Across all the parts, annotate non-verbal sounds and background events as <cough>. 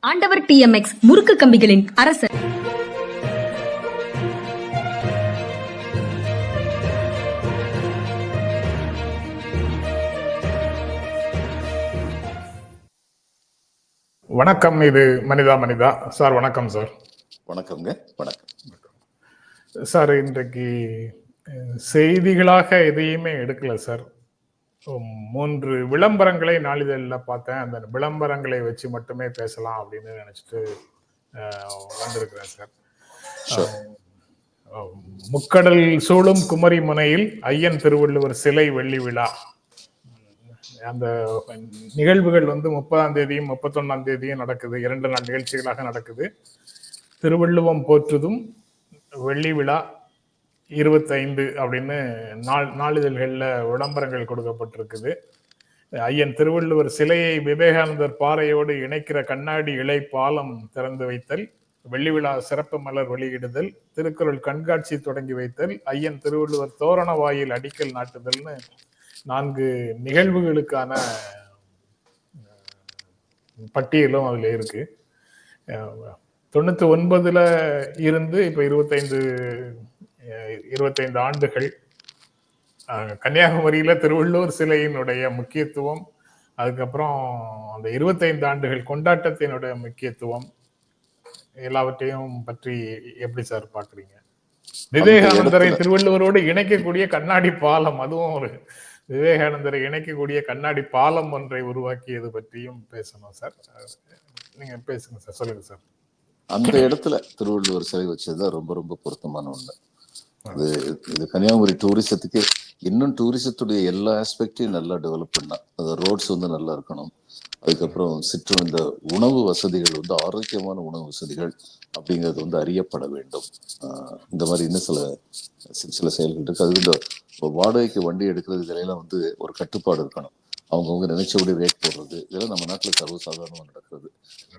ஆண்டவர் டிஎம்எக்ஸ் முறுக்கு கம்பிகளின் அரசர். வணக்கம் இது மனிதா மனிதா. சார் வணக்கம் சார். வணக்கம்ங்க வணக்கம். சார் இன்றைக்கு செய்திகளாக எதையுமே எடுக்கல சார். மூன்று விளம்பரங்களை நாளிதழில் பார்த்தேன். அந்த விளம்பரங்களை வச்சு மட்டுமே பேசலாம் அப்படின்னு நினைச்சிட்டு வந்திருக்கிறேன் சார். முக்கடல் சூழும் குமரி முனையில் ஐயன் திருவள்ளுவர் சிலை வெள்ளி விழா. அந்த நிகழ்வுகள் வந்து முப்பதாம் தேதியும் முப்பத்தொன்னாம் தேதியும் நடக்குது. இரண்டு நாள் நிகழ்ச்சிகளாக நடக்குது. திருவள்ளுவம் போற்றுதும் வெள்ளி விழா. இருபத்தைந்து அப்படின்னு நாள் நாளிதழ்களில் விளம்பரங்கள் கொடுக்கப்பட்டிருக்குது. ஐயன் திருவள்ளுவர் சிலையை விவேகானந்தர் பாறையோடு இணைக்கிற கண்ணாடி இலை பாலம் திறந்து வைத்தல் வெள்ளி விழா சிறப்பு மலர் வெளியிடுதல் திருக்குறள் கண்காட்சி தொடங்கி வைத்தல் ஐயன் திருவள்ளுவர் தோரண வாயில் அடிக்கல் நாட்டுதல்னு நான்கு நிகழ்வுகளுக்கான பட்டியலும் அதில் இருக்கு. தொண்ணூற்றி தொண்ணூத்தி ஒன்பதுல இருந்து இப்போ இருபத்தைந்து இருபத்தைந்து ஆண்டுகள் கன்னியாகுமரியில திருவள்ளூர் சிலையினுடைய முக்கியத்துவம் அதுக்கப்புறம் அந்த இருபத்தைந்து ஆண்டுகள் கொண்டாட்டத்தினுடைய முக்கியத்துவம் எல்லாவற்றையும் பற்றி எப்படி சார் பாக்குறீங்க விவேகானந்தரை திருவள்ளுவரோடு இணைக்கக்கூடிய கண்ணாடி பாலம் அதுவும் ஒரு விவேகானந்தரை இணைக்கக்கூடிய கண்ணாடி பாலம் ஒன்றை உருவாக்கியது பற்றியும் பேசணும் சார். நீங்க பேசுங்க சார் சொல்லுங்க சார். அந்த இடத்துல திருவள்ளுவர் சிலை வச்சதுதான் ரொம்ப ரொம்ப பொருத்தமான ஒண்ணு. அது இது கன்னியாகுமரி டூரிசத்துக்கு இன்னும் டூரிசத்துடைய எல்லா ஆஸ்பெக்டையும் நல்லா டெவலப் பண்ணா. அது ரோட்ஸ் வந்து நல்லா இருக்கணும். அதுக்கப்புறம் சிற்றும் இந்த உணவு வசதிகள் வந்து ஆரோக்கியமான உணவு வசதிகள் அப்படிங்கிறது வந்து அறியப்பட வேண்டும். இந்த மாதிரி இன்னும் சில சில- செயல்கள் இருக்கு. அது இந்த வாடகைக்கு வண்டி எடுக்கிறது இதெல்லாம் வந்து ஒரு கட்டுப்பாடு இருக்கணும். அவங்கவுங்க நினைச்சபடி ரேட் போடுறது இதெல்லாம் நம்ம நாட்டுல சர்வசாதாரணமா நடக்கிறது.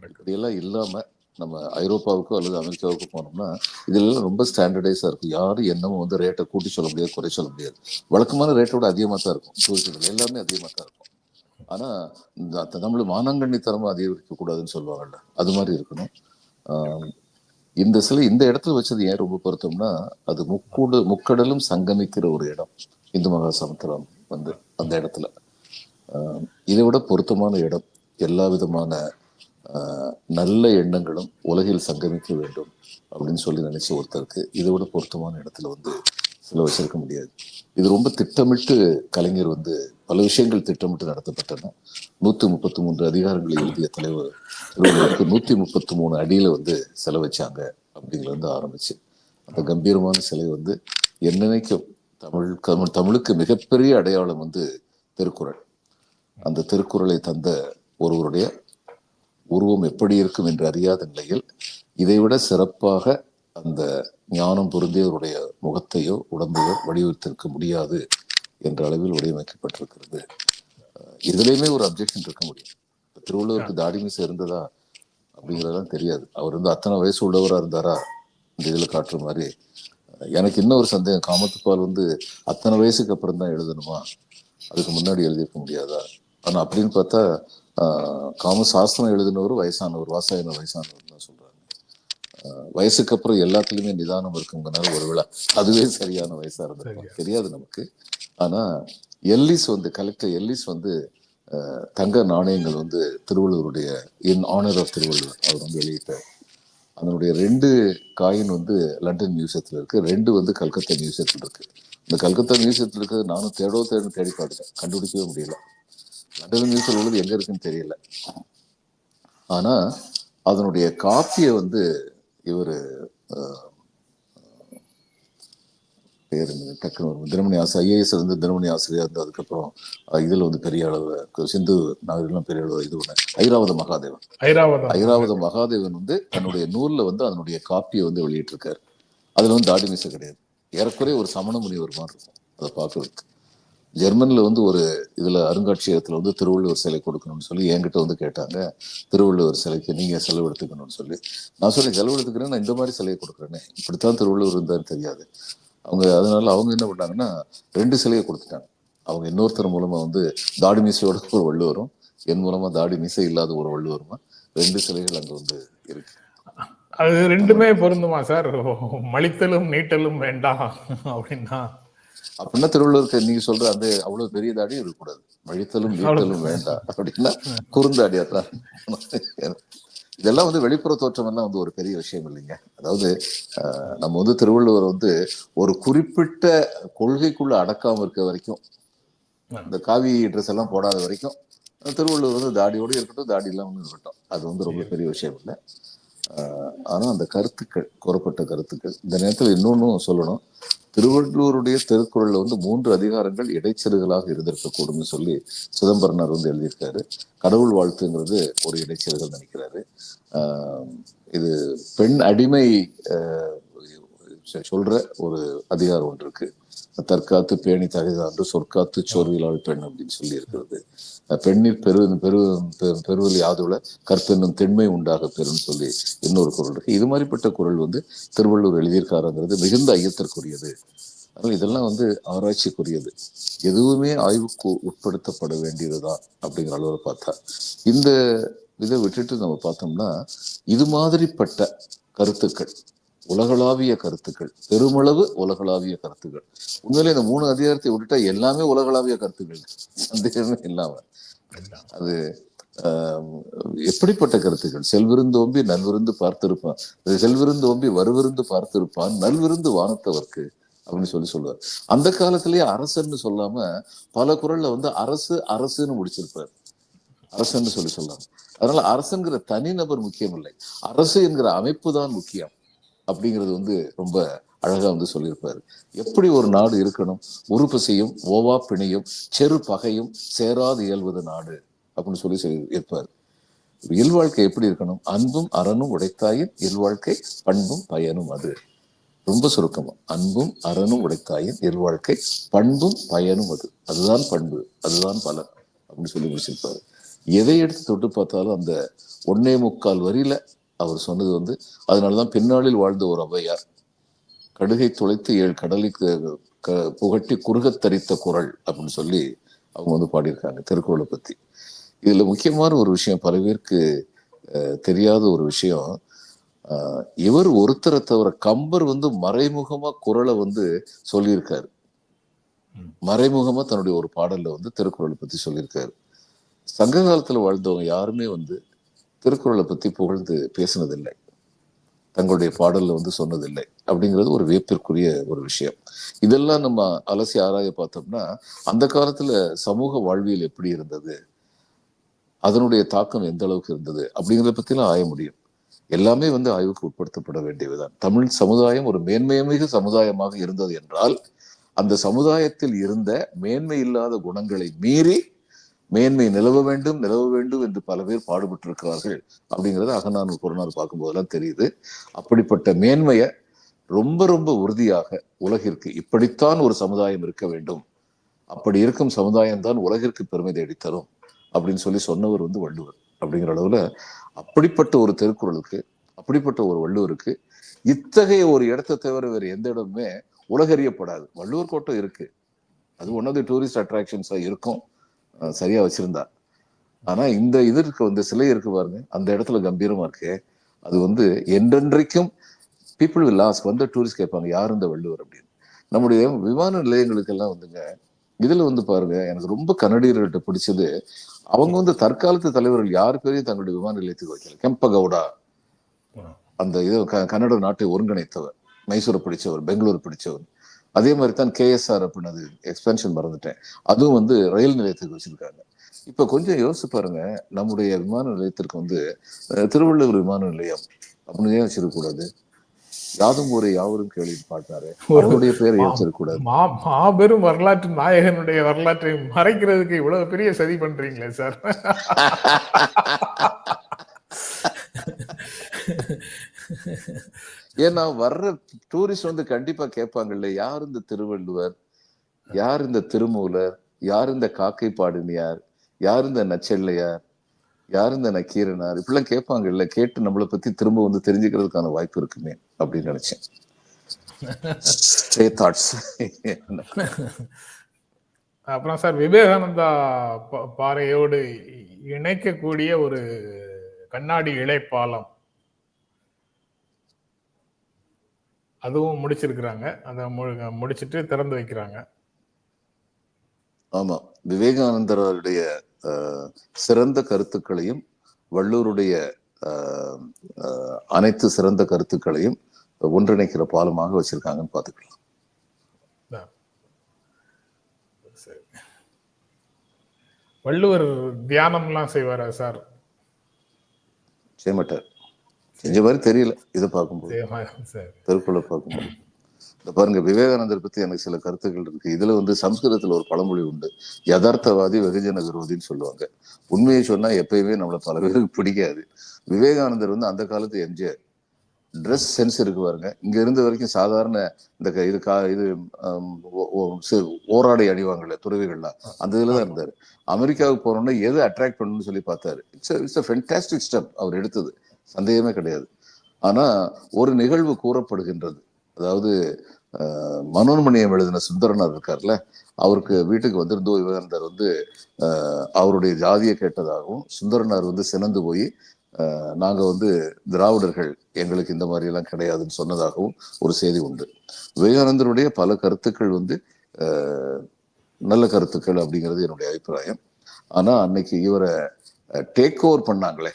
இப்படியெல்லாம் இல்லாம நம்ம ஐரோப்பாவுக்கோ அல்லது அமெரிக்காவுக்கோ போனோம்னா இதெல்லாம் ரொம்ப ஸ்டாண்டர்டைஸாக இருக்கும். யாரும் என்னமோ வந்து ரேட்டை கூட்டி சொல்ல முடியாது குறை சொல்ல முடியாது. வழக்கமான ரேட்டோட அதிகமாக தான் இருக்கும். டூரிஸ்ட்கள் எல்லாமே அதிகமாக தான் இருக்கும். ஆனால் இந்த த- தமிழ் மானாங்கண்ணித்தனமா அதிகரிக்கக்கூடாதுன்னு சொல்லுவாங்கல்ல அது மாதிரி இருக்கணும். இந்த சிலை இந்த இடத்துல வச்சது ஏன் ரொம்ப பொருத்தம்னா அது முக்கூடு முக்கடலும் சங்கமிக்கிற ஒரு இடம். இந்து மகா சமுத்திரம் வந்து அந்த இடத்துல. இதை விட பொருத்தமான இடம் எல்லா விதமான நல்ல எண்ணங்களும் உலகில் சங்கமிக்க வேண்டும் அப்படின்னு சொல்லி நினைச்ச ஒருத்தருக்கு இதை விட பொருத்தமான இடத்துல வந்து சில வச்சிருக்க முடியாது. இது ரொம்ப திட்டமிட்டு கலைஞர் வந்து பல விஷயங்கள் திட்டமிட்டு நடத்தப்பட்டன. நூத்தி முப்பத்தி மூன்று அதிகாரங்களை எழுதிய தலைவர் திருவள்ளுவருக்கு நூத்தி முப்பத்தி மூணு அடியில வந்து செலவச்சாங்க அப்படிங்கிறது வந்து ஆரம்பிச்சு. அந்த கம்பீரமான சிலை வந்து என்னைக்கும் தமிழ் தமிழ் தமிழுக்கு மிகப்பெரிய அடையாளம் வந்து திருக்குறள். அந்த திருக்குறளை தந்த ஒருவருடைய உருவம் எப்படி இருக்கும் என்று அறியாத நிலையில் இதைவிட சிறப்பாக அந்த ஞானம் பொருந்தியவருடைய முகத்தையோ உடம்பையோ வடிவமைத்திருக்க முடியாது என்ற அளவில் வடிவமைக்கப்பட்டிருக்கிறது. இதுலயுமே ஒரு அப்ஜெக்ஷன் இருக்க முடியும். இப்ப திருவள்ளுவருக்கு தாடி மீசை இருந்ததா அப்படிங்கிறதெல்லாம் தெரியாது. அவர் வந்து அத்தனை வயசு உள்ளவரா இருந்தாரா? இந்த இதுல காட்டுற மாதிரி. எனக்கு இன்னும் ஒரு சந்தேகம். காமத்துப்பால் வந்து அத்தனை வயசுக்கு அப்புறம் தான் எழுதணுமா? அதுக்கு முன்னாடி எழுதியிருக்க முடியாதா? ஆனா அப்படின்னு பார்த்தா காம சாஸ்திரம் எழுதினவர் வயசானவர் வாசாயன வயசானவர் தான் சொல்றாங்க. வயசுக்கு அப்புறம் எல்லாத்துலயுமே நிதானம் இருக்குங்கனால ஒருவேளை அதுவே சரியான வயசா இருந்திருக்கும். தெரியாது நமக்கு. ஆனா எல்லிஸ் வந்து கலெக்டர் எல்லிஸ் வந்து தங்க நாணயங்கள் வந்து திருவள்ளுவருடைய இன் ஆனர் ஆஃப் திருவள்ளுவர் அவர் வந்து வெளியிட்டார். அதனுடைய ரெண்டு காயின் வந்து லண்டன் மியூசியத்தில் இருக்கு. ரெண்டு வந்து கல்கத்தா மியூசியத்தில் இருக்கு. இந்த கல்கத்தா மியூசியத்தில் இருக்கிறது நானும் தேடோ தேடும் தேடி பார்த்துட்டேன். கண்டுபிடிக்கவே முடியல. லண்டன் மியூசியம் உள்ளது எங்க இருக்குன்னு தெரியல. ஆனா அதனுடைய காப்பியை வந்து இவர் பேர் டக்குனு. தினமணி ஆசிரியர் ஐஏஎஸ் இருந்து தினமணி ஆசிரியர் இருந்து அதுக்கப்புறம் இதுல வந்து பெரிய அளவு சிந்து நாகரிகம் பெரிய அளவு இது ஒண்ணு. ஐராவத மகாதேவன். ஐராவத? மகாதேவன் வந்து தன்னுடைய நூல்ல வந்து அதனுடைய காப்பியை வந்து வெளியிட்டிருக்காரு. அதுல வந்து தாடி மீசை கிடையாது. ஏறக்குறைய ஒரு சமண முனிவர் மாதிரி இருக்கும். அதை பார்க்கறதுக்கு. ஜெர்மனில் வந்து ஒரு இதில் அருங்காட்சியகத்தில் வந்து திருவள்ளுவர் சிலை கொடுக்கணும்னு சொல்லி என்கிட்ட வந்து கேட்டாங்க. திருவள்ளுவர் சிலைக்கு நீங்கள் செலவெடுத்துக்கணும்னு சொல்லி. நான் சொல்லி செலவு எடுத்துக்கிறேன் நான் இந்த மாதிரி சிலையை கொடுக்குறேனே. இப்படித்தான் திருவள்ளுவர் இருந்தான்னு தெரியாது. அவங்க அதனால அவங்க என்ன பண்ணாங்கன்னா ரெண்டு சிலையை கொடுத்துட்டாங்க. அவங்க இன்னொருத்தர் மூலமாக வந்து தாடி மீசையோட ஒரு வள்ளுவரும் என் மூலமாக தாடி மீசை இல்லாத ஒரு வள்ளுவருமா? ரெண்டு சிலைகள் அங்கே வந்து இருக்கு. அது ரெண்டுமே பொருந்துமா சார்? மலித்தலும் நீட்டலும் வேண்டாம் அப்படின்னா அப்படின்னா திருவள்ளுவருக்கு நீங்க சொல்ற அந்த அவ்வளவு பெரிய தாடியும் இருக்கக்கூடாது. மழித்தலும் நீட்டலும் வேண்டாம். அப்படின்னா குறுந்தாடியா தான். இதெல்லாம் வந்து வெளிப்புற தோற்றம் எல்லாம் வந்து ஒரு பெரிய விஷயம் இல்லைங்க. அதாவது நம்ம வந்து திருவள்ளுவர் வந்து ஒரு குறிப்பிட்ட கொள்கைக்குள்ள அடக்காம இருக்க வரைக்கும் இந்த காவி ட்ரெஸ் எல்லாம் போடாத வரைக்கும் திருவள்ளுவர் வந்து தாடியோடு இருக்கட்டும் தாடி இல்லாமல் இருக்கட்டும். அது வந்து ரொம்ப பெரிய விஷயம் இல்லை. ஆனால் அந்த கருத்துக்கள் கூறப்பட்ட கருத்துக்கள் இந்த நேரத்தில் இன்னொன்னும் சொல்லணும். திருவள்ளூருடைய திருக்குறளில் வந்து மூன்று அதிகாரங்கள் இடைச்சல்களாக இருந்திருக்கக்கூடும்னு சொல்லி சிதம்பரனார் வந்து எழுதியிருக்காரு. கடவுள் வாழ்த்துங்கிறது ஒரு இடைச்சல்கள் நினைக்கிறாரு. இது பெண் அடிமை சொல்ற ஒரு அதிகாரம் ஒன்று இருக்கு. தற்காத்து பேணி தகைதாண்டு சொற்காத்து சோர்விலாள் பெண் அப்படின்னு சொல்லி இருக்கிறது. பெண்ணிற் பெரு பெரு பெருவல் யாதுல கற்பென்னும் தென்மை உண்டாக பெறும் சொல்லி இன்னொரு குரல் இருக்கு. இது மாதிரிப்பட்ட குரல் வந்து திருவள்ளூர் எழுதியிருக்காருங்கிறது மிகுந்த ஐயத்திற்குரியது. அதனால் இதெல்லாம் வந்து ஆராய்ச்சிக்குரியது. எதுவுமே ஆய்வுக்கு உட்படுத்தப்பட வேண்டியதுதான் அப்படிங்கிற அளவில் பார்த்தா. இந்த இதை விட்டுட்டு நம்ம பார்த்தோம்னா இது மாதிரிப்பட்ட கருத்துக்கள் உலகளாவிய கருத்துக்கள். பெருமளவு உலகளாவிய கருத்துக்கள். உண்மையிலே இந்த மூணு அதிகாரத்தை விட்டுட்டா எல்லாமே உலகளாவிய கருத்துக்கள். சந்தேகமே இல்லாம. அது ஆஹ், எப்படிப்பட்ட கருத்துக்கள்? செல்விருந்தோம்பி நல்விருந்து பார்த்திருப்பான். செல்விருந்தோம்பி வருவிருந்து பார்த்திருப்பான். நல்விருந்து வானத்தவர்க்கு அப்படின்னு சொல்லி சொல்லுவார். அந்த காலத்திலேயே அரசன்னு சொல்லாம பல குரல்ல வந்து அரசு அரசுன்னு முடிச்சிருப்பார். அரசன்னு சொல்லி சொல்லலாம் அதனால அரசுங்கிற தனிநபர் முக்கியம் இல்லை அரசு என்கிற அமைப்பு தான் முக்கியம். அப்படிங்கிறது வந்து ரொம்ப அழகா வந்து சொல்லியிருப்பாரு. எப்படி ஒரு நாடு இருக்கணும்? உறுப்பசையும் ஓவா பிணையும் செரு பகையும் சேராது இயல்வது நாடு அப்படின்னு சொல்லி சொல்லி இருப்பார் இல்வாழ்க்கை எப்படி இருக்கணும்? அன்பும் அறனும் உடைத்தாயின் இல்வாழ்க்கை பண்பும் பயனும் அது. ரொம்ப சுருக்கமா அன்பும் அறனும் உடைத்தாயின் இல்வாழ்க்கை பண்பும் பயனும் அது. அதுதான் பண்பு அதுதான் பலன் அப்படின்னு சொல்லி முடிச்சிருப்பாரு. எதை எடுத்து தொட்டு பார்த்தாலும் அந்த ஒன்னே முக்கால் வரியில அவர் சொன்னது வந்து அதனாலதான் பின்னாளில் வாழ்ந்த ஒரு ஔவையார் கடுகை துளைத்து ஏழு கடலுக்கு க- புகட்டி குறுகத் தரித்த குரல் அப்படின்னு சொல்லி அவங்க வந்து பாடியிருக்காங்க திருக்குறளை பத்தி. இதுல முக்கியமான ஒரு விஷயம் பல பேருக்கு தெரியாத ஒரு விஷயம். இவர் ஒருத்தரை தவிர கம்பர் வந்து மறைமுகமா குரலை வந்து சொல்லியிருக்காரு. மறைமுகமா தன்னுடைய ஒரு பாடல்ல வந்து திருக்குறளை பத்தி சொல்லியிருக்காரு. சங்க காலத்துல வாழ்ந்தவங்க யாருமே வந்து திருக்குறளை பற்றி புகழ்ந்து பேசினதில்லை. தங்களுடைய பாடலில் வந்து சொன்னதில்லை. அப்படிங்கிறது ஒரு வியப்பிற்குரிய ஒரு விஷயம். இதெல்லாம் நம்ம அலசி ஆராய பார்த்தோம்னா அந்த காலத்தில் சமூக வாழ்வியல் எப்படி இருந்தது? அதனுடைய தாக்கம் எந்த அளவுக்கு இருந்தது? அப்படிங்கிறத பற்றிலாம் ஆய முடியும். எல்லாமே வந்து ஆய்வுக்கு உட்படுத்தப்பட வேண்டியதுதான். தமிழ் சமுதாயம் ஒரு மேன்மையமிகு சமுதாயமாக இருந்தது என்றால் அந்த சமுதாயத்தில் இருந்த மேன்மை இல்லாத குணங்களை மீறி மேன்மை நிலவ வேண்டும் நிலவ வேண்டும் என்று பல பேர் பாடுபட்டிருக்கிறார்கள் அப்படிங்கிறது அகநானூறு புறநானூறு பார்க்கும்போதெல்லாம் தெரியுது. அப்படிப்பட்ட மேன்மையை ரொம்ப ரொம்ப உறுதியாக உலகிற்கு இப்படித்தான் ஒரு சமுதாயம் இருக்க வேண்டும். அப்படி இருக்கும் சமுதாயம் தான் உலகிற்கு பெருமை தேடித்தரும் அப்படின்னு சொல்லி சொன்னவர் வந்து வள்ளுவர் அப்படிங்கிற அளவுல அப்படிப்பட்ட ஒரு திருக்குறளுக்கு அப்படிப்பட்ட ஒரு வள்ளுவருக்கு இத்தகைய ஒரு இடத்தை தவிர வேறு எந்த இடமுமே உலகறியப்படாது. வள்ளுவர் கோட்டம் இருக்கு. அது ஒன் ஆஃப் தி டூரிஸ்ட் அட்ராக்ஷன்ஸா இருக்கும். சரியா வச்சிருந்தா. ஆனா இந்த இது இருக்கு வந்து சிலை இருக்கு பாருங்க. அந்த இடத்துல கம்பீரமா இருக்கு. அது வந்து என்றென்றைக்கும் பீப்புள் will ask வந்து டூரிஸ்ட் கேட்பாங்க யார் இந்த வள்ளுவர்? அப்படின்னு. நம்முடைய விமான நிலையங்களுக்கெல்லாம் வந்துங்க இதுல வந்து பாருங்க எனக்கு ரொம்ப கன்னடியர்கள்ட்ட பிடிச்சது அவங்க வந்து தற்காலத்து தலைவர்கள் யார் பேரையும் தங்களுடைய விமான நிலையத்துக்கு வைக்கல. கெம்பகவுடா. அந்த இது கன்னட நாட்டை ஒருங்கிணைத்தவர். மைசூரை பிடிச்சவர் பெங்களூர் பிடிச்சவர். அதே மாதிரி தான் கேஎஸ்ஆர் அப்படின்னு அது எக்ஸ்பென்ஷன் மறந்துட்டேன். அதுவும் வந்து ரயில் நிலையத்துக்கு வச்சிருக்காங்க. இப்ப கொஞ்சம் யோசிச்சு பாருங்க. நம்முடைய விமான நிலையத்திற்கு வந்து திருவள்ளுவர் விமான நிலையம் அப்படின்னு ஏன் வச்சிருக்கக்கூடாது? யாதும் ஒரு யாவரும் கேள்வி பாட்டாரு அவருடைய பேரை மா மாபெரும் வரலாற்று நாயகனுடைய வரலாற்றை மறைக்கிறதுக்கு இவ்வளவு பெரிய சதி பண்றீங்களே சார். <laughs> ஏன்னா வர்ற டூரிஸ்ட் வந்து கண்டிப்பா கேட்பாங்கல்ல யார் இந்த திருவள்ளுவர்? யார் இந்த திருமூலர்? யார் இந்த காக்கை பாடினியார்? யார் இந்த நச்செல்லையார்? யார் இந்த நக்கீரனார்? இப்படிலாம் கேட்பாங்கல்ல கேட்டு நம்மளை பத்தி திரும்ப வந்து தெரிஞ்சுக்கிறதுக்கான வாய்ப்பு இருக்குமே அப்படின்னு நினைச்சேன். தாட்ஸ் அப்புறம் சார் விவேகானந்தா பா- பாறையோடு இணைக்கக்கூடிய ஒரு கண்ணாடி இழைப்பாலம். அதுவும் முடிச்சிருக்கிறாங்க. அதை முடிச்சிட்டு திறந்து வைக்கிறாங்க. ஆமா. விவேகானந்தர் அவருடைய அஹ், சிறந்த கருத்துக்களையும் வள்ளூருடைய அனைத்து சிறந்த கருத்துக்களையும் ஒன்றிணைக்கிற பாலமாக வச்சிருக்காங்கன்னு பாத்துக்கலாம் சரி. வள்ளுவர் தியானம்லாம் செய்வாரா சார்? செய்ய மாட்டார். செஞ்ச மாதிரி தெரியல இதை பார்க்கும்போது. திருக்குறளை பார்க்கும்போது. இந்த பாருங்க விவேகானந்தர் பத்தி எனக்கு சில கருத்துக்கள் இருக்கு. இதுல வந்து சம்ஸ்கிருதத்துல ஒரு பழமொழி உண்டு. யதார்த்தவாதி வெகுஜன விரோதின்னு சொல்லுவாங்க. உண்மையை சொன்னா எப்பயுமே நம்மள பல பேருக்கு பிடிக்காது. விவேகானந்தர் வந்து அந்த காலத்து எம்ஜிஆர். ட்ரெஸ் சென்ஸ் இருக்கு பாருங்க. இங்க இருந்த வரைக்கும் சாதாரண இந்த இது கா இது ஓராடை அணிவாங்கல்ல துறவிகள்லாம். அந்த இதுல தான் இருந்தாரு. அமெரிக்காவுக்கு போனோம்னா எது அட்ராக்ட் பண்ணணும்னு சொல்லி பார்த்தாரு. இட்ஸ் இட்ஸ் ஃபென்டாஸ்டிக் ஸ்டெப் அவர் எடுத்தது. சந்தேகமே கிடையாது. ஆனா ஒரு நிகழ்வு கூறப்படுகின்றது. அதாவது மனோன்மணியம் எழுதின சுந்தரனார் இருக்கார்ல அவருக்கு வீட்டுக்கு வந்திருந்தோ விவேகானந்தர் வந்து அவருடைய ஜாதியை கேட்டதாகவும் சுந்தரனார் வந்து சினந்து போய் நாங்கள் நாங்க வந்து திராவிடர்கள் எங்களுக்கு இந்த மாதிரி எல்லாம் கிடையாதுன்னு சொன்னதாகவும் ஒரு செய்தி உண்டு. விவேகானந்தருடைய பல கருத்துக்கள் வந்து நல்ல கருத்துக்கள் அப்படிங்கிறது என்னுடைய அபிப்பிராயம். ஆனா அன்னைக்கு இவரை டேக் ஓவர் பண்ணாங்களே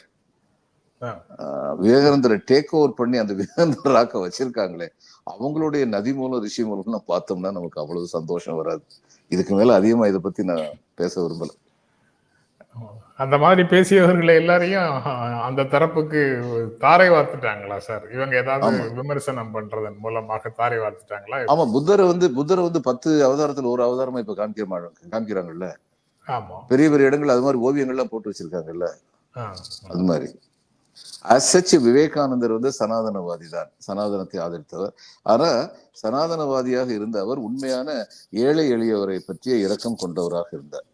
விவேகானந்தரை டேக் ஓவர் பண்ணி அந்த விவேகானந்தர் ராக்க வச்சிருக்காங்களே அவங்களுடைய நதி மூலம் ரிஷி மூலம்லாம் பார்த்தோம்னா நமக்கு அவ்வளவு சந்தோஷம் வராது. இதுக்கு மேல அதிகமா இதை பத்தி நான் பேச விரும்பல. அந்த மாதிரி பேசியவர்களை எல்லாரையும் அந்த தரப்புக்கு தாரை வார்த்துட்டாங்களா சார்? இவங்க ஏதாவது. விமர்சனம் பண்றதன் மூலமாக தாரை வார்த்துட்டாங்களா? ஆமா புத்தரை வந்து புத்தரை வந்து பத்து அவதாரத்துல ஒரு அவதாரமா இப்ப காமிக்க மா- காமிக்கிறாங்கல்ல? ஆமா. பெரிய பெரிய இடங்கள் அது மாதிரி ஓவியங்கள்லாம் போட்டு வச்சிருக்காங்கல்ல. அது மாதிரி. அசச்சு விவேகானந்தர் வந்து சனாதனவாதி தான் சனாதனத்தை ஆதரித்தவர். ஆனா சனாதனவாதியாக இருந்த அவர் உண்மையான ஏழை எளியவரை பற்றிய இரக்கம் கொண்டவராக இருந்தார்.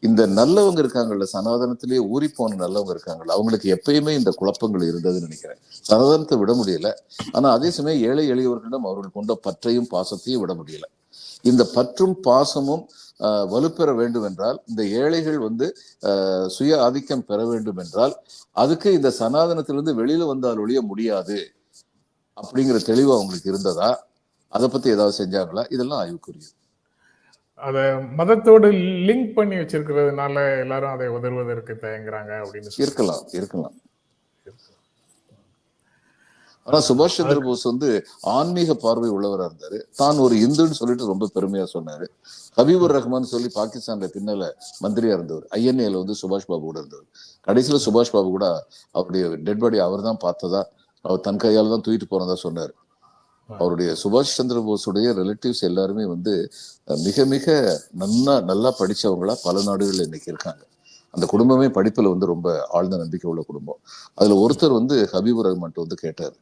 இந்த நல்லவங்க இருக்காங்கல்ல சனாதனத்திலேயே ஊறி போன நல்லவங்க இருக்காங்கல்ல அவங்களுக்கு எப்பயுமே இந்த குழப்பங்கள் இருந்ததுன்னு நினைக்கிறேன். சனாதனத்தை விட முடியல. ஆனா அதே சமயம் ஏழை எளியவர்களிடம் அவர்கள் கொண்ட பற்றையும் பாசத்தையும் விட முடியல. இந்த பற்றும் பாசமும் வலுப்பெற வேண்டும் என்றால் இந்த ஏழைகள் வந்து சுய ஆதிக்கம் பெற வேண்டும் என்றால் அதுக்கு இந்த சனாதனத்திலிருந்து வெளியில வந்தால் ஒழிய முடியாது அப்படிங்கிற தெளிவு அவங்களுக்கு இருந்ததா? அதை பத்தி ஏதாவது செஞ்சாங்களா? இதெல்லாம் ஆய்வுக்குரியது. அத மதத்தோடு லிங்க் பண்ணி வச்சிருக்கிறதுனால எல்லாரும் அதை உதர்வதற்கு தயங்குறாங்க அப்படின்னு இருக்கலாம் இருக்கலாம். ஆனா சுபாஷ் சந்திர போஸ் வந்து ஆன்மீக பார்வை உள்ளவரா இருந்தாரு. தான் ஒரு இந்துன்னு சொல்லிட்டு ரொம்ப பெருமையா சொன்னாரு. ஹபீபுர் ரஹ்மான் சொல்லி பாகிஸ்தான்ல பின்னால மந்திரியா இருந்தவர். ஐஎன்ஏல வந்து சுபாஷ் பாபு கூட இருந்தவர். கடைசியில சுபாஷ் பாபு கூட அவருடைய டெட் பாடி அவர் தான் பார்த்ததா அவர் தன் கையால தான் தூக்கிட்டு போனதா சொன்னாரு. அவருடைய சுபாஷ் சந்திர போஸுடைய ரிலேட்டிவ்ஸ் எல்லாருமே வந்து மிக மிக நல்லா நல்லா படிச்சவங்களா பல நாடுகள்ல இன்னைக்கு இருக்காங்க. அந்த குடும்பமே படிப்புல வந்து ரொம்ப ஆழ்ந்த நம்பிக்கை உள்ள குடும்பம். அதுல ஒருத்தர் வந்து ஹபீபுர் ரஹ்மான்ட்ட வந்து கேட்டாரு.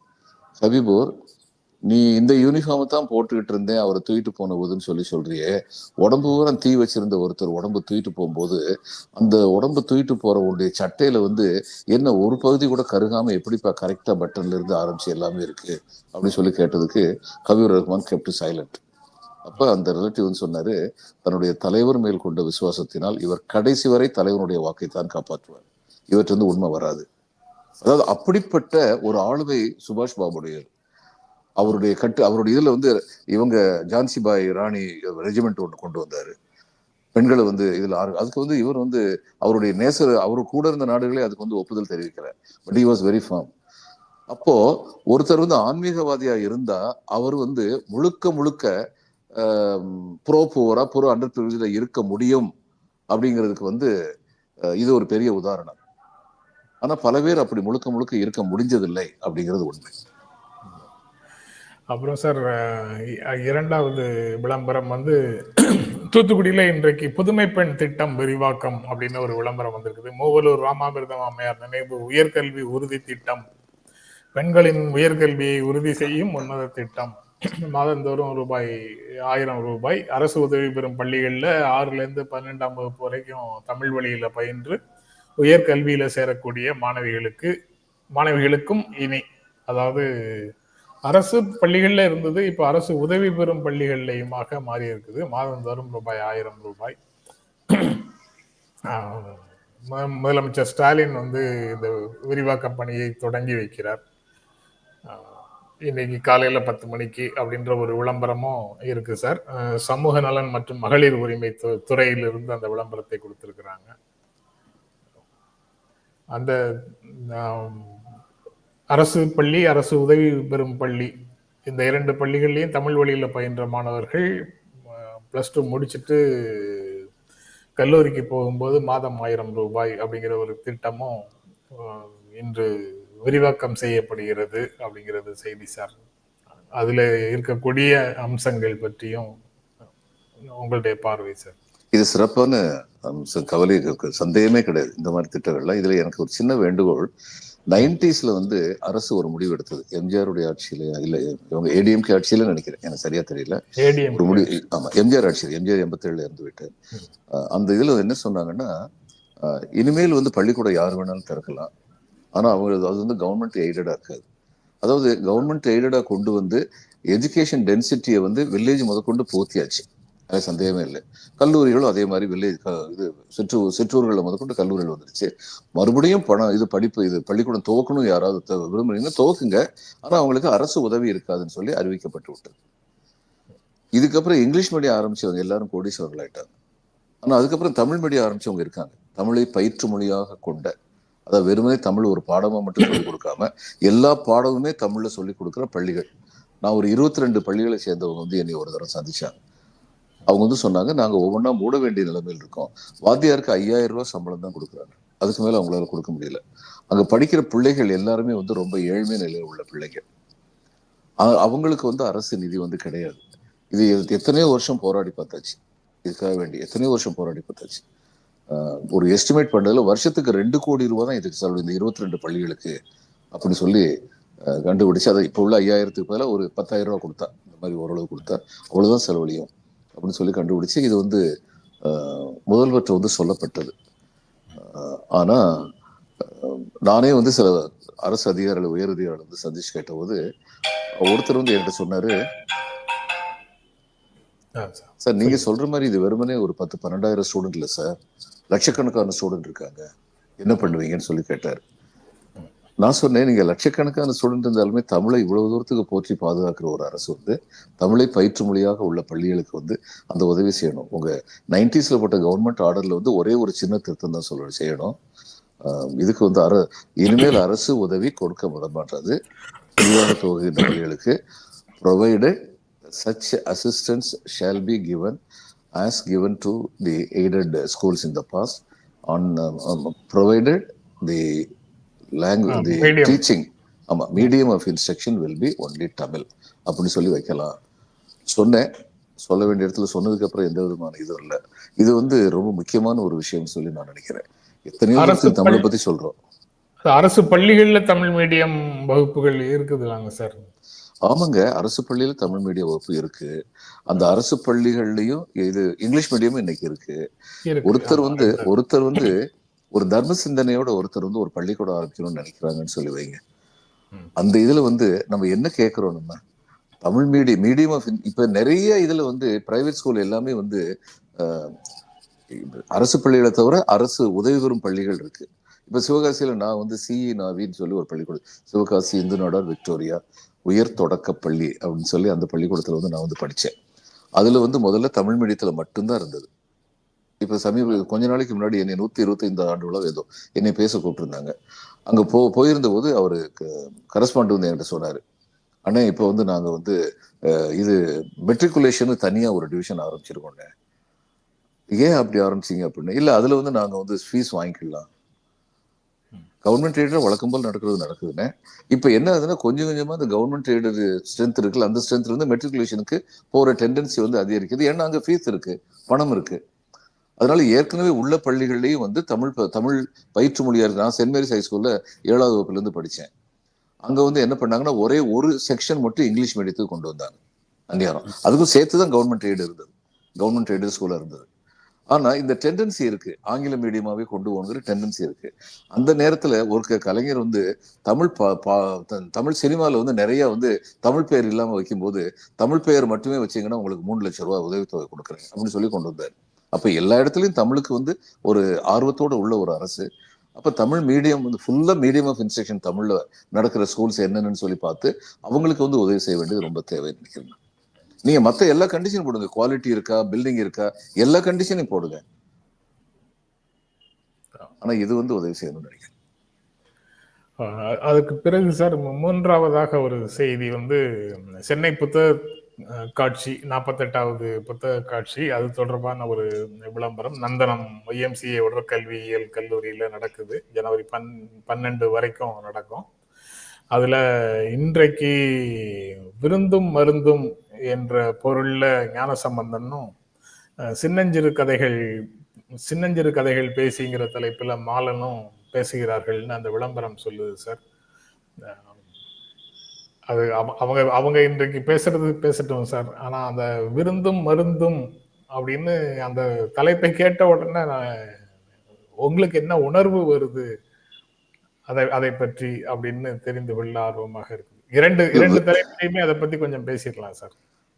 ஹபிபூர் நீ இந்த யூனிஃபார்மை தான் போட்டுக்கிட்டு இருந்தேன் அவரை தூக்கிட்டு போன போதுன்னு சொல்லி சொல்றியே. உடம்பு பூரா தீ வச்சிருந்த ஒருத்தர் உடம்பு தூக்கிட்டு போகும்போது அந்த உடம்பு தூக்கிட்டு போற உடைய சட்டையில வந்து என்ன ஒரு பகுதி கூட கருகாம எப்படிப்பா கரெக்டா பட்டன்ல இருந்து ஆரம்பிச்சு எல்லாமே இருக்கு அப்படின்னு சொல்லி கேட்டதுக்கு கபீர் ரஹ்மான் கெப்ட் சைலண்ட் அப்ப அந்த ரிலேட்டிவ் வந்து சொன்னாரு தன்னுடைய தலைவர் மேல் கொண்ட விசுவாசத்தினால் இவர் கடைசி வரை தலைவனுடைய வாக்கை தான் காப்பாற்றுவார். இவற்றிலிருந்து உண்மை வராது. அதாவது அப்படிப்பட்ட ஒரு ஆளுமை சுபாஷ் பாபுடையது அவருடைய கட்டு அவருடைய இதுல வந்து இவங்க ஜான்சி பாய் ராணி ரெஜிமெண்ட் ஒன்று கொண்டு வந்தாரு. பெண்களை வந்து இதில் ஆறு அதுக்கு வந்து இவர் வந்து அவருடைய நேசர் அவர் கூட இருந்த நாடுகளே அதுக்கு வந்து ஒப்புதல் தெரிவிக்கிறார். But he was very firm அப்போ ஒருத்தர் வந்து ஆன்மீகவாதியா இருந்தா அவர் வந்து முழுக்க முழுக்க ப்ரோ புவரா புரோ அண்டர் இருக்க முடியும் அப்படிங்கிறதுக்கு வந்து இது ஒரு பெரிய உதாரணம். ஆனா பல பேர் அப்படி முழுக்க முழுக்க இருக்க முடிஞ்சதில்லை அப்படிங்கிறது உண்மை. அப்புறம் சார் இரண்டாவது விளம்பரம் வந்து தூத்துக்குடியில் இன்றைக்கு புதுமை பெண் திட்டம் விரிவாக்கம் அப்படின்னு ஒரு விளம்பரம் வந்திருக்குது. மூவலூர் ராமாமிர்தம் அம்மையார் நினைவு உயர்கல்வி உறுதி திட்டம். பெண்களின் உயர்கல்வியை உறுதி செய்யும் உன்னத திட்டம். மாதந்தோறும் ரூபாய் ஆயிரம் ரூபாய். அரசு உதவி பெறும் பள்ளிகளில் ஆறுலேருந்து பன்னெண்டாம் வகுப்பு வரைக்கும் தமிழ் வழியில் பயின்று உயர்கல்வியில சேரக்கூடிய மாணவிகளுக்கு மாணவிகளுக்கும் இனி அதாவது அரசு பள்ளிகளில் இருந்தது இப்போ அரசு உதவி பெறும் பள்ளிகள்லையுமாக மாறி இருக்குது மாதந்தோறும் ரூபாய் ஆயிரம் ரூபாய். முதலமைச்சர் ஸ்டாலின் வந்து இந்த விரிவாக்க பணியை தொடங்கி வைக்கிறார். இன்னைக்கு காலையில பத்து மணிக்கு அப்படின்ற ஒரு விளம்பரமும் இருக்கு சார். சமூக நலன் மற்றும் மகளிர் உரிமை து- துறையிலிருந்து அந்த விளம்பரத்தை கொடுத்துருக்குறாங்க. அந்த அரசு பள்ளி அரசு உதவி பெறும் பள்ளி. இந்த இரண்டு பள்ளிகள்லையும் தமிழ் வழியில் பயின்ற மாணவர்கள் ப்ளஸ் டூ முடிச்சுட்டு கல்லூரிக்கு போகும்போது மாதம் ஆயிரம் ரூபாய் அப்படிங்கிற ஒரு திட்டமும் இன்று விரிவாக்கம் செய்யப்படுகிறது அப்படிங்கிறது செய்தி சார். அதில் இருக்கக்கூடிய அம்சங்கள் பற்றியும் உங்களுடைய பார்வை சார். இது சிறப்பான அம்சம் கவலை இருக்கு சந்தேகமே கிடையாது. இந்த மாதிரி திட்டங்கள்லாம் இதுல எனக்கு ஒரு சின்ன வேண்டுகோள். நைன்டிஸ்ல வந்து அரசு ஒரு முடிவு எடுத்தது. எம்ஜிஆருடைய ஆட்சியில இல்ல இவங்க ஏடிஎம்கே ஆட்சியில நினைக்கிறேன். எனக்கு சரியா தெரியல. ஒரு முடிவு ஆமா எம்ஜிஆர் ஆட்சியில் எம்ஜிஆர் எண்பத்தி ஏழுல இருந்து விட்டு அந்த இதுல என்ன சொன்னாங்கன்னா இனிமேல் வந்து பள்ளிக்கூடம் யார் வேணாலும் திறக்கலாம். ஆனா அவங்க அது வந்து கவர்மெண்ட் எய்டடா இருக்காது. அதாவது கவர்மெண்ட் எய்டடா கொண்டு வந்து எஜுகேஷன் டென்சிட்டியை வந்து வில்லேஜ் முதற்கொண்டு பூர்த்தியாச்சு அது சந்தேகமே இல்லை. கல்லூரிகளும் அதே மாதிரி வில்லேஜ் இது சிற்று சிற்றூர்களில் முதற்கொண்டு கல்லூரிகள் வந்துருச்சு. மறுபடியும் பணம் இது படிப்பு இது பள்ளிக்கூடம் துவக்கணும் யாராவது விரும்புறீங்கன்னா துவக்குங்க. ஆனா அவங்களுக்கு அரசு உதவி இருக்காதுன்னு சொல்லி அறிவிக்கப்பட்டு விட்டது. இதுக்கப்புறம் இங்கிலீஷ் மீடியம் ஆரம்பிச்சவங்க எல்லாரும் கோடீஸ்வரர்கள் ஆயிட்டாங்க. ஆனா அதுக்கப்புறம் தமிழ் மீடியம் ஆரம்பிச்சவங்க இருக்காங்க. தமிழை பயிற்று மொழியாக கொண்ட அதாவது வெறுமனே தமிழ் ஒரு பாடமா மட்டும் சொல்லிக் கொடுக்காம எல்லா பாடமுமே தமிழ்ல சொல்லிக் கொடுக்குற பள்ளிகள். நான் ஒரு இருபத்தி ரெண்டு பள்ளிகளை சேர்ந்தவங்க வந்து என்னை ஒரு தடவை சந்திச்சாங்க. அவங்க வந்து சொன்னாங்க நாங்கள் ஒவ்வொன்றா மூட வேண்டிய நிலைமையில் இருக்கோம். வாத்தியாருக்கு ஐயாயிரம் ரூபா சம்பளம் தான் கொடுக்குறாங்க. அதுக்கு மேலே அவங்களால கொடுக்க முடியல. அங்கே படிக்கிற பிள்ளைகள் எல்லாருமே வந்து ரொம்ப ஏழ்மை நிலையில் உள்ள பிள்ளைகள் அவங்களுக்கு வந்து அரசு நிதி வந்து கிடையாது. இது எத்தனையோ வருஷம் போராடி பார்த்தாச்சு. இதுக்காக வேண்டி எத்தனையோ வருஷம் போராடி பார்த்தாச்சு. ஒரு எஸ்டிமேட் பண்ணதுல வருஷத்துக்கு ரெண்டு கோடி ரூபா தான் இதுக்கு செலவு இந்த இருபத்தி ரெண்டு பள்ளிகளுக்கு அப்படின்னு சொல்லி கண்டுபிடிச்சு அதை இப்போ உள்ள ஐயாயிரத்துக்கு பதிலாக ஒரு பத்தாயிரம் ரூபா கொடுத்தா. இந்த மாதிரி ஓரளவு கொடுத்தா அவ்வளோதான் செலவழியும். அப்படின்னு சொல்லி கண்டுபிடிச்சு இது வந்து முதல்வர்கிட்ட வந்து சொல்லப்பட்டது. ஆஹ் ஆனா ஆஹ் நானே வந்து சில அரசு அதிகாரிகள் உயர் அதிகாரிகள் வந்து சந்திச்சு கேட்டபோது ஒருத்தர் வந்து என்கிட்ட சொன்னாரு சார். சார் நீங்க சொல்ற மாதிரி இது வெறுமனே ஒரு பத்து பன்னெண்டாயிரம் ஸ்டூடெண்ட் இல்ல சார். லட்சக்கணக்கான ஸ்டூடெண்ட் இருக்காங்க. என்ன பண்ணுவீங்கன்னு சொல்லி கேட்டாரு. நான் சொன்னேன் நீங்க லட்சக்கணக்கான ஸ்டூடெண்ட் இருந்தாலுமே தமிழை இவ்வளவு தூரத்துக்கு போற்றி பாதுகாக்கிற ஒரு அரசு வந்து தமிழை பயிற்று மொழியாக உள்ள பள்ளிகளுக்கு வந்து அந்த உதவி செய்யணும். உங்க நைன்டிஸ்ல போட்ட கவர்மெண்ட் ஆர்டர்ல வந்து ஒரே ஒரு சின்ன திருத்தம் தான் சொல்ல செய்யணும். இதுக்கு வந்து அர இனிமேல் அரசு உதவி கொடுக்க விட மாட்டாது புதிதாக பள்ளிகளுக்கு provide such assistance shall be given as given to the aided schools in the past on provided the provided the language Ah, the medium. teaching. ஆமா medium of instruction will be only Tamil அப்படின்னு சொல்லி வைக்கலாம். சொன்னேன். சொல்ல வேண்டிய இடத்துல சொன்னதுக்கு அப்புறம் எந்த விதமான இதுவும் இல்லை. இது வந்து ரொம்ப முக்கியமான ஒரு விஷயம்னு சொல்லி நான் நினைக்கிறேன். எத்தனையோ அரசு தமிழை பத்தி சொல்றோம். அரசு பள்ளிகள்ல தமிழ் மீடியம் வகுப்புகள் இருக்குதுலாங்க சார். ஆமாங்க அரசு பள்ளியில தமிழ் மீடியம் வகுப்பு இருக்கு. அந்த அரசு பள்ளிகள்லயும் இது இங்கிலீஷ் மீடியமும் இன்னைக்கு இருக்கு. ஒருத்தர் வந்து. ஒருத்தர் வந்து ஒரு தர்ம சிந்தனையோட ஒருத்தர் வந்து ஒரு பள்ளிக்கூடம் ஆரம்பிக்கணும்னு நினைக்கிறாங்கன்னு சொல்லி வைங்க. அந்த இதுல வந்து நம்ம என்ன கேட்கிறோம் நம்ம? தமிழ் மீடியம் மீடியம் ஆஃப் இப்ப நிறைய இதுல வந்து பிரைவேட் ஸ்கூல் எல்லாமே வந்து அரசு பள்ளிகளை தவிர அரசு உதவி பெறும் பள்ளிகள் இருக்கு. இப்ப சிவகாசியில நான் வந்து சிஇ நாவின்னு சொல்லி ஒரு பள்ளிக்கூடம் சிவகாசி இந்து நாடார் விக்டோரியா உயர் தொடக்க பள்ளி அப்படின்னு சொல்லி அந்த பள்ளிக்கூடத்துல வந்து நான் வந்து படிச்சேன். அதுல வந்து முதல்ல தமிழ் மீடியத்துல மட்டும்தான் இருந்தது. இப்ப சமீப கொஞ்ச நாளைக்கு முன்னாடி என்னை நூத்தி இருபத்தைந்து ஆண்டு விழா ஏதோ என்னை பேச கூப்பிட்டுருந்தாங்க. அங்க போ போயிருந்த போது அவரு கரஸ்பாண்ட் வந்து என்கிட்ட சொன்னாரு. அண்ணே இப்போ வந்து நாங்க வந்து இது மெட்ரிகுலேஷன் தனியா ஒரு டிவிஷன் ஆரம்பிச்சிருக்கோங்க ஏன் அப்படி ஆரம்பிச்சீங்க அப்படின்னு? இல்ல அதுல வந்து நாங்க வந்து ஃபீஸ் வாங்கிக்கலாம். கவர்மெண்ட் எய்டட் வழக்கம் போல் நடக்கிறது நடக்குதுன்னு இப்போ என்ன ஆகுதுன்னா கொஞ்சம் கொஞ்சமா அந்த கவர்மெண்ட் எய்டட் ஸ்ட்ரென்த் இருக்குல்ல அந்த ஸ்ட்ரென்த்ல இருந்து மெட்ரிகுலேஷனுக்கு போற டெண்டன்சி வந்து அதிகரிக்குது. ஏன்னா அங்க ஃபீஸ் இருக்கு பணம் இருக்கு. அதனால ஏற்கனவே உள்ள பள்ளிகள்லயும் வந்து தமிழ் தமிழ் பயிற்று மொழியா இருக்கு நான் சென்ட் மேரிஸ் ஹைஸ்கூல்ல ஏழாவது வகுப்புல இருந்து படிச்சேன். அங்க வந்து என்ன பண்ணாங்கன்னா ஒரே ஒரு செக்ஷன் மட்டும் இங்கிலீஷ் மீடியத்துக்கு கொண்டு வந்தாங்க அந்நியாரம் அதுக்கும் சேர்த்து தான் கவர்மெண்ட் எய்டு இருந்தது. கவர்மெண்ட் எய்டு ஸ்கூலா இருந்தது. ஆனா இந்த டெண்டன்சி இருக்கு. ஆங்கில மீடியமாவே கொண்டு போகணுங்கிற டெண்டன்சி இருக்கு. அந்த நேரத்துல ஒரு கலைஞர் வந்து தமிழ் பா- பா- தமிழ் சினிமால வந்து நிறைய வந்து தமிழ் பெயர் இல்லாம வைக்கும்போது தமிழ் பெயர் மட்டுமே வச்சீங்கன்னா உங்களுக்கு மூணு லட்சம் ரூபாய் உதவித்தொகை கொடுக்குறேன் அப்படின்னு சொல்லி கொண்டு வந்தார். அப்ப எல்லா இடத்துலயும் தமிழுக்கு வந்து ஒரு ஆர்வத்தோட உள்ள ஒரு அரசு. அப்ப தமிழ் மீடியம் வந்து ஃபுல்லா மீடியம் ஆஃப் இன்ஸ்ட்ரக்ஷன் தமிழ்ல நடக்கிற ஸ்கூல்ஸ் என்னென்னு சொல்லி பார்த்து அவங்களுக்கு வந்து உதவி செய்ய வேண்டியது ரொம்ப தேவைன்னு நினைக்கிறேன் நீங்க மத்த எல்லா கண்டிஷனும் போடுங்க. குவாலிட்டி இருக்கா பில்டிங் இருக்கா எல்லா கண்டிஷனையும் போடுங்க. ஆனா இது வந்து உதவி செய்யணும்னு நினைக்கிறேன். அதுக்கு பிறகு சார் மூன்றாவதாக ஒரு செய்தி வந்து சென்னை புத்தக காட்சி நாற்பத்தெட்டாவது புத்தக காட்சி அது தொடர்பான ஒரு விளம்பரம். நந்தனம் ஒய்எம்சிஏ உடற்கல்வியியல் கல்லூரியில் நடக்குது. ஜனவரி பன் பன்னெண்டு வரைக்கும் நடக்கும். அதில் இன்றைக்கு விருந்தும் மருந்தும் என்ற பொருளில் ஞானசம்பந்தனும் சின்னஞ்சிறு கதைகள் சின்னஞ்சிறு கதைகள் பேசிங்கிற தலைப்பில் மாலனும் பேசுகிறார்கள்னு அந்த விளம்பரம் சொல்லுது சார். அது அவ- அவங்க அவங்க இன்றைக்கு பேசுறது பேசட்டும் சார். ஆனா அந்த விருந்தும் மருந்தும் அப்படின்னு அந்த தலைப்பை கேட்ட உடனே நான் உங்களுக்கு என்ன உணர்வு வருது? அதை அதை பற்றி அப்படின்னு தெரிந்து கொள்ள ஆர்வமாக இருக்கு இரண்டு இரண்டு தலைப்பிலையுமே அதை பத்தி கொஞ்சம் பேசிடலாம் சார்.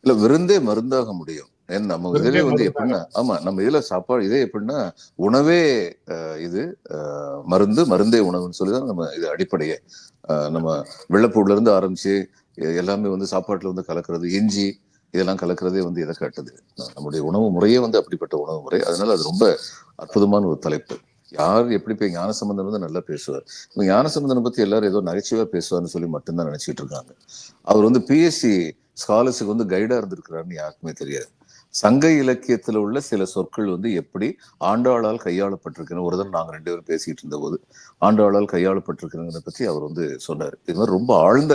இல்ல விருந்தே மருந்தாக முடியும். நம்ம இதுல வந்து. எப்படின்னா ஆமா நம்ம இதுல சாப்பாடு இதே எப்படின்னா உணவே இது மருந்து மருந்தே உணவுன்னு சொல்லிதான் நம்ம இது அடிப்படையே நம்ம வெள்ளப்பூர்ல இருந்து ஆரம்பிச்சு எல்லாமே வந்து சாப்பாட்டுல வந்து கலக்கிறது இஞ்சி இதெல்லாம் கலக்கிறதே வந்து இதை காட்டுது. நம்முடைய உணவு முறையே வந்து அப்படிப்பட்ட உணவு முறை. அதனால அது ரொம்ப அற்புதமான ஒரு தலைப்பு. யார் எப்படி போய் ஞானசம்பந்தன் வந்து நல்லா பேசுவார்? இப்ப ஞானசம்பந்தனை பத்தி எல்லாரும் ஏதோ நகைச்சுவையா பேசுவார்னு சொல்லி மட்டும்தான் நினைச்சிட்டு இருக்காங்க. அவர் வந்து பிஎஸ்சி ஸ்காலர்ஸுக்கு வந்து கைடா இருந்திருக்கிறாருன்னு யாருக்குமே தெரியாது. சங்க இலக்கியத்துல உள்ள சில சொற்கள் வந்து எப்படி ஆண்டாளால் கையாளப்பட்டிருக்குன்னு ஒரு தடவை நாங்க ரெண்டு பேரும் பேசிட்டு இருந்த போது ஆண்டாளால் கையாளப்பட்டிருக்கிறத பத்தி அவர் வந்து சொன்னார். இது மாதிரி ரொம்ப ஆழ்ந்த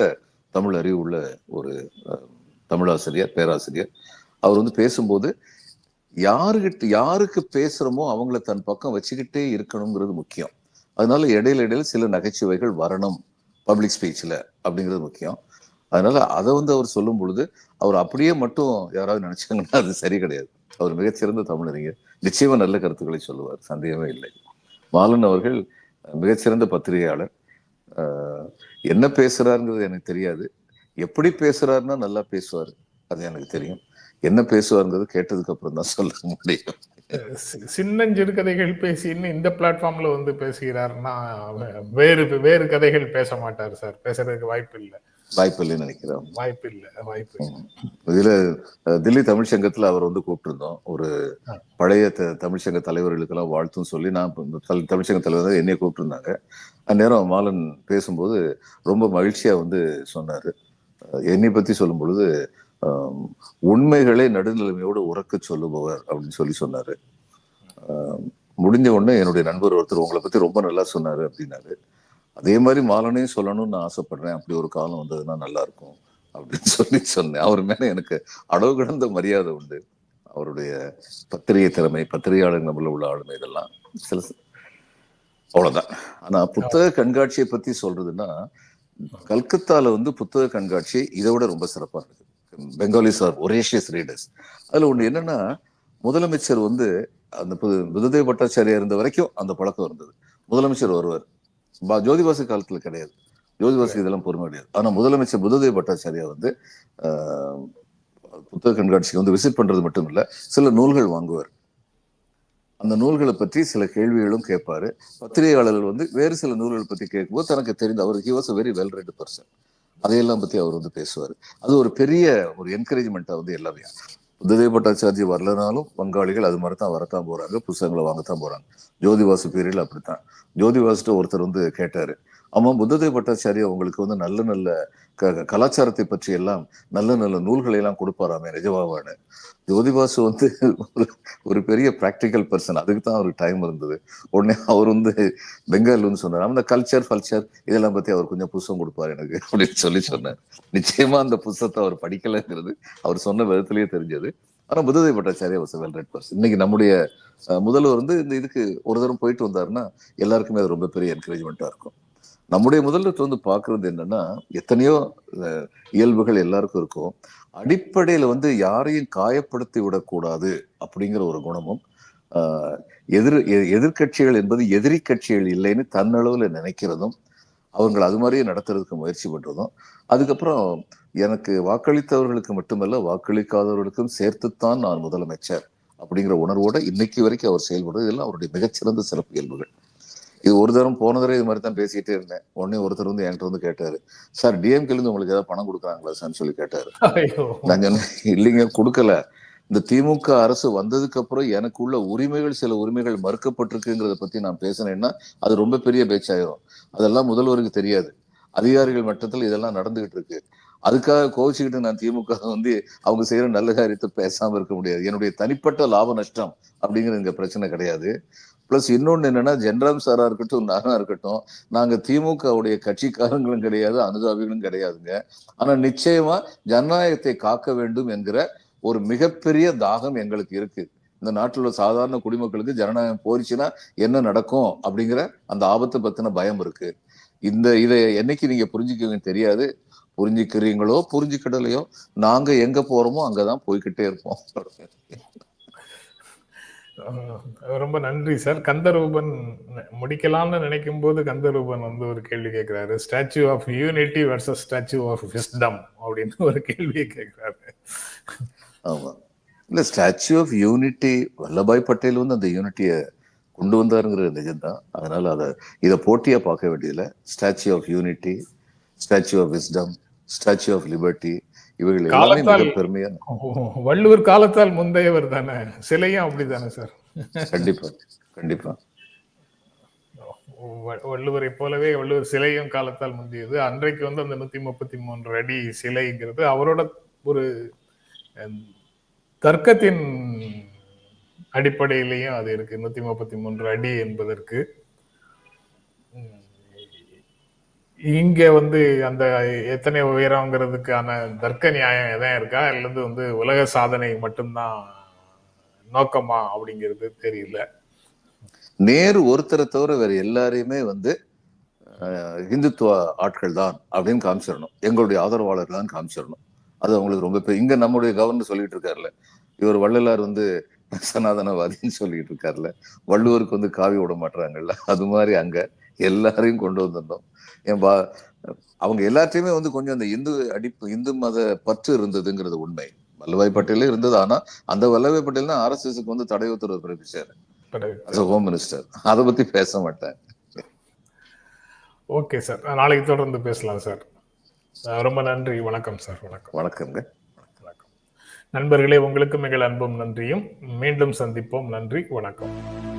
தமிழ் அறிவு உள்ள ஒரு தமிழாசிரியர் பேராசிரியர். அவர் வந்து பேசும்போது யாருகிட்ட யாருக்கு பேசுறோமோ அவங்கள தன் பக்கம் வச்சுக்கிட்டே இருக்கணுங்கிறது முக்கியம். அதனால இடையில இடையில சில நகைச்சுவைகள் வரணும் பப்ளிக் ஸ்பீச்ல அப்படிங்கிறது முக்கியம். அதனால அதை வந்து அவர் சொல்லும் பொழுது அவர் அப்படியே மட்டும் யாராவது நினைச்சாங்கன்னா அது சரி கிடையாது. அவர் மிகச்சிறந்த தமிழறிஞர். நிச்சயமா நல்ல கருத்துக்களை சொல்லுவார். சந்தேகமே இல்லை. மாலன் அவர்கள் மிகச்சிறந்த பத்திரிகையாளர். என்ன பேசுறாருங்கிறது எனக்கு தெரியாது. எப்படி பேசுறாருன்னா நல்லா பேசுவார். அது எனக்கு தெரியும். என்ன பேசுவாருங்கிறது கேட்டதுக்கு அப்புறம் தான் சொல்ல முடியும். சின்னஞ்சிறு கதைகள் பேசின்னு இந்த பிளாட்ஃபார்ம்ல வந்து பேசுகிறாருன்னா வேறு வேறு கதைகள் பேச மாட்டார் சார். பேசுறதுக்கு வாய்ப்பு இல்லை வாய்ப்பு இல்லைன்னு நினைக்கிறேன் வாய்ப்பு இல்லை வாய்ப்பு இதுல தில்லி தமிழ் சங்கத்துல அவர் வந்து கூப்பிட்டிருந்தோம். ஒரு. பழைய தமிழ் சங்க தலைவர்களுக்கெல்லாம் வாழ்த்தும் சொல்லி நான் தமிழ் சங்க தலைவர் என்னைய கூப்பிட்டிருந்தாங்க. அந்நேரம் மாலன் பேசும்போது ரொம்ப மகிழ்ச்சியா வந்து சொன்னாரு. என்னை பத்தி சொல்லும் பொழுது உண்மைகளை நடுநிலைமையோடு உறக்க சொல்லுபவர் அப்படின்னு சொல்லி சொன்னாரு. முடிஞ்ச உடனே என்னுடைய நண்பர் ஒருத்தர் உங்களை பத்தி ரொம்ப நல்லா சொன்னாரு அப்படின்னாரு. அதே மாதிரி மாலனையும் சொல்லணும்னு நான் ஆசைப்படுறேன். அப்படி ஒரு காலம் வந்ததுன்னா நல்லா இருக்கும் அப்படின்னு சொல்லி சொன்னேன். அவர் மேல எனக்கு அளவு கடந்த மரியாதை உண்டு. அவருடைய பத்திரிகை திறமை பத்திரிகையாளர் நம்மள உள்ள ஆளுமை இதெல்லாம். சில அவ்வளவுதான். ஆனா புத்தக கண்காட்சியை பத்தி சொல்றதுன்னா கல்கத்தால வந்து புத்தக கண்காட்சி இதை விட ரொம்ப சிறப்பா இருக்கு பெங்காலிஸ் ஆர் ஒரேஷியஸ் ரீடர்ஸ். அதுல ஒண்ணு என்னன்னா முதலமைச்சர் வந்து அந்த புது புததேவ பட்டாச்சாரியா இருந்த வரைக்கும் அந்த பழக்கம் இருந்தது. முதலமைச்சர் வருவார். பா ஜோதிபாசு காலத்துல கிடையாது. ஜோதிபாசுக்கு இதெல்லாம் பொறுமை கிடையாது. ஆனா முதலமைச்சர் புததேவ பட்டாச்சாரியா வந்து புத்தக கண்காட்சிக்கு வந்து விசிட் பண்றது மட்டும் இல்ல சில நூல்கள் வாங்குவார். அந்த நூல்களை பற்றி சில கேள்விகளும் கேட்பாரு. பத்திரிகையாளர்கள் வந்து வேறு சில நூல்களை பத்தி கேட்கும்போது தனக்கு தெரிந்த அவர் he was very well read person அதையெல்லாம் பத்தி அவர் வந்து பேசுவார். அது ஒரு பெரிய ஒரு என்கரேஜ்மெண்ட்டா வந்து எல்லாமே. புத்ததேவ பட்டாச்சார்ஜி வரலனாலும் பங்காளிகள் அது மாதிரி தான் வரத்தான் போறாங்க புத்தகங்களை வாங்கத்தான் போறாங்க. ஜோதிவாசு பீரியட்ல அப்படித்தான். ஜோதிவாசுட்ட ஒருத்தர் வந்து கேட்டாரு ஆமா புத்ததேவ பட்டாச்சாரியா உங்களுக்கு வந்து நல்ல நல்ல க கலாச்சாரத்தை பற்றி எல்லாம் நல்ல நல்ல நூல்களை எல்லாம் கொடுப்பாராமே நிஜபாவானு ஜோதிபாசு வந்து ஒரு ஒரு பெரிய பிராக்டிக்கல் பர்சன் அதுக்கு தான் அவருக்கு டைம் இருந்தது. உடனே அவர் வந்து பெங்காலுன்னு சொன்னார். அந்த கல்ச்சர் ஃபல்ச்சர் இதெல்லாம் பத்தி அவர் கொஞ்சம் புஸ்தகம் கொடுப்பார் எனக்கு அப்படின்னு சொல்லி சொன்னார். நிச்சயமா அந்த புஸ்தகத்தை அவர் படிக்கலைங்கிறது அவர் சொன்ன விதத்திலேயே தெரிஞ்சது. ஆனா Buddhadeb Bhattacharya was well read person இன்னைக்கு நம்முடைய முதல்வர் வந்து இந்த இதுக்கு ஒரு தரம் போயிட்டு வந்தாருன்னா எல்லாருக்குமே அது ரொம்ப பெரிய என்கரேஜ்மெண்ட்டா இருக்கும். நம்முடைய முதல்வர் வந்து பார்க்கறது என்னன்னா எத்தனையோ இயல்புகள் எல்லாருக்கும் இருக்கும். அடிப்படையில் வந்து யாரையும் காயப்படுத்தி விடக்கூடாது அப்படிங்கிற ஒரு குணமும் எதிர் எ- எதிர்க்கட்சிகள் என்பது எதிரி கட்சிகள் இல்லைன்னு தன்னளவில் நினைக்கிறதும் அவங்களை அது மாதிரியே நடத்துறதுக்கு முயற்சி பண்ணுறதும் அதுக்கப்புறம் எனக்கு வாக்களித்தவர்களுக்கு மட்டுமல்ல வாக்களிக்காதவர்களுக்கும் சேர்த்துத்தான் நான் முதலமைச்சர் அப்படிங்கிற உணர்வோட இன்னைக்கு வரைக்கும் அவர் செயல்படுறது. இதெல்லாம் அவருடைய மிகச்சிறந்த சிறப்பு இயல்புகள். இது ஒரு தரம் போன தடவை இது மாதிரி தான் பேசிட்டே இருந்தேன். உடனே ஒருத்தர் வந்து என்கிட்ட வந்து கேட்டாரு சார் டிஎம்கேல இருந்து உங்களுக்கு ஏதாவது பணம் கொடுக்குறாங்களா சார்னு சொல்லி கேட்டாரு. நான் சொன்னேன் இல்லைங்க கொடுக்கல. இந்த திமுக அரசு வந்ததுக்கு அப்புறம் எனக்கு உள்ள உரிமைகள் சில உரிமைகள் மறுக்கப்பட்டிருக்குங்கிறத பத்தி நான் பேசினேன்னா அது ரொம்ப பெரிய பேச்சாயிரும். அதெல்லாம் முதல்வருக்கு தெரியாது. அதிகாரிகள் மட்டத்தில் இதெல்லாம் நடந்துகிட்டு இருக்கு. அதுக்காக கோவிச்சுக்கிட்டு நான் திமுக வந்து அவங்க செய்யற நல்ல காரியத்தை பேசாம இருக்க முடியாது. என்னுடைய தனிப்பட்ட லாப நஷ்டம் அப்படிங்கிறது இங்க பிரச்சனை கிடையாது. ப்ளஸ் இன்னொன்னு என்னன்னா ஜென்ராம் சாராக இருக்கட்டும் நானாக இருக்கட்டும் நாங்க திமுகவுடைய கட்சிக்காரங்களும் கிடையாது அனுதாபிகளும் கிடையாதுங்க. ஆனா நிச்சயமா ஜனநாயகத்தை காக்க வேண்டும் என்கிற ஒரு மிகப்பெரிய தாகம் எங்களுக்கு இருக்கு. இந்த நாட்டில் உள்ள சாதாரண குடிமக்களுக்கு ஜனநாயகம் போரிச்சுன்னா என்ன நடக்கும் அப்படிங்கிற அந்த ஆபத்தை பத்தின பயம் இருக்கு. இந்த இதை என்னைக்கு நீங்க புரிஞ்சுக்குவீங்கன்னு தெரியாது. புரிஞ்சுக்கிறீங்களோ புரிஞ்சுக்கிடலையோ நாங்க எங்க போறோமோ அங்கதான் போய்கிட்டே இருப்போம். ரொம்ப நன்றி சார். கந்தரூபன் முடிக்கலாம்னு நினைக்கும் போது கந்தரூபன் வந்து ஒரு கேள்வி கேட்கிறாரு statue of unity versus statue of wisdom அப்படின்னு ஒரு கேள்வியை கேட்கிறாரு ஆமா. இல்ல statue of unity Vallabhbhai Patel வந்து அந்த யூனிட்டியை கொண்டு வந்தாருங்கிற நிஜம்தான். அதனால அதை இதை போட்டியா பார்க்க வேண்டியதில்லை. Statue of unity statue of wisdom statue of liberty மிக காலத்தால் பெருமையா வள்ளுவர் காலத்தால் முந்தையவர் தானே? சிலையும் அப்படிதானே சார்? கண்டிப்பா கண்டிப்பா. வள்ளுவரை போலவே வள்ளுவர் சிலையும் காலத்தால் முந்தியது. அன்றைக்கு வந்து அந்த நூத்தி முப்பத்தி மூன்று அடி சிலைங்கிறது அவரோட ஒரு தர்க்கத்தின் அடிப்படையிலையும் அது இருக்கு. நூத்தி முப்பத்தி மூன்று அடி என்பதற்கு. இங்க வந்து அந்த எத்தனை உயரங்கிறதுக்கான தர்க்க நியாயம் எதாவது இருக்கா? அல்லது வந்து உலக சாதனை மட்டும்தான் நோக்கமா அப்படிங்கிறது தெரியல. நேரு ஒருத்தரை தவிர வேற எல்லாரையுமே வந்து இந்துத்துவ ஆட்கள் தான் அப்படின்னு காமிச்சிடணும் எங்களுடைய ஆதரவாளர்கள் தான் காமிச்சிடணும் அது அவங்களுக்கு ரொம்ப பெரிய இங்க நம்முடைய கவர்னர் சொல்லிட்டு இருக்காருல்ல. இவர் வள்ளலார் வந்து சனாதனவாதின்னு சொல்லிட்டு இருக்காருல்ல. வள்ளுவருக்கு வந்து காவி விட மாட்டாங்கல்ல அது மாதிரி அங்க எல்லாரையும் கொண்டு வந்திருந்தோம். பா அவங்க எல்லாத்தையுமே வந்து கொஞ்சம் அந்த இந்து அடிப்பு இந்து மத பற்று இருந்ததுங்கிறது உண்மை. வல்லபாய் பட்டேலே இருந்தது. ஆனா அந்த வல்லபாய் பட்டேல் தான் ஆர்எஸ்எஸ்க்கு வந்து தடை உத்தரவு பிறப்பிச்சாரு. ஹோம் மினிஸ்டர் அதை பத்தி பேச மாட்டேன். Okay sir. நாளைக்கு தொடர்ந்து பேசலாம் சார். ரொம்ப நன்றி. வணக்கம் சார். வணக்கம். வணக்கம்ங்க. வணக்கம். நண்பர்களே உங்களுக்கு மிக அன்பும் நன்றியும். மீண்டும் சந்திப்போம். நன்றி. வணக்கம்.